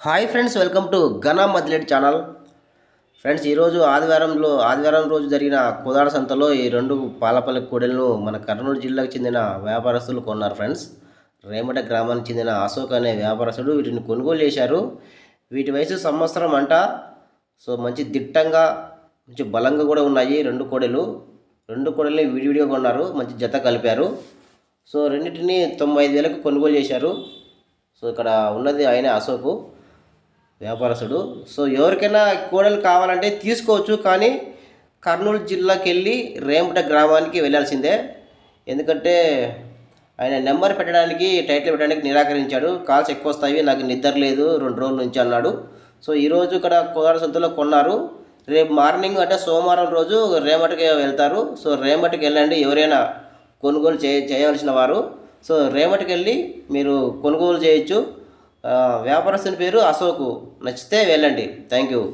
Hi friends welcome to ఘన మద్లెట్ channel. Friends ఈరోజు ఆదివారంలో ఆదివారం రోజు జరిగిన కుదాడ సంతలో ఈ రెండు పాలపల్లి కోడెలను మన కర్నూలు జిల్లాకు చెందిన వ్యాపారస్తులు కొన్నారు ఫ్రెండ్స్. రేమట గ్రామానికి చెందిన అశోక్ అనే వ్యాపారస్తుడు వీటిని కొనుగోలు చేశారు. వీటి వయసు సంవత్సరం అంట. సో మంచి దిట్టంగా మంచి బలంగా కూడా ఉన్నాయి రెండు కోడెలు. రెండు కోడల్ని విడివిడిగా కొన్నారు మంచి జత కలిపారు. సో రెండింటిని తొంభై ఐదు వేలకు కొనుగోలు చేశారు. సో ఇక్కడ ఉన్నది ఆయనే అశోకు. వ్యాపారస్తుడు. సో ఎవరికైనా కోడలు కావాలంటే తీసుకోవచ్చు కానీ కర్నూలు జిల్లాకి వెళ్ళి రేమట గ్రామానికి వెళ్ళాల్సిందే. ఎందుకంటే ఆయన నెంబర్ పెట్టడానికి టైటిల్ పెట్టడానికి నిరాకరించాడు. కాల్స్ ఎక్కువ వస్తాయి నాకు నిద్ర లేదు రెండు రోజుల నుంచి అన్నాడు. సో ఈరోజు ఇక్కడ కోదాడ సంతలో కొన్నారు. రేపు మార్నింగ్ అంటే సోమవారం రోజు రేమటకి వెళ్తారు. సో రేమటకి వెళ్ళండి ఎవరైనా కొనుగోలు చేయ చేయవలసిన వారు. సో రేమటకి వెళ్ళి మీరు కొనుగోలు చేయొచ్చు. వ్యాపారస్తుని పేరు అశోకు. నచ్చితే వెళ్ళండి. Thank you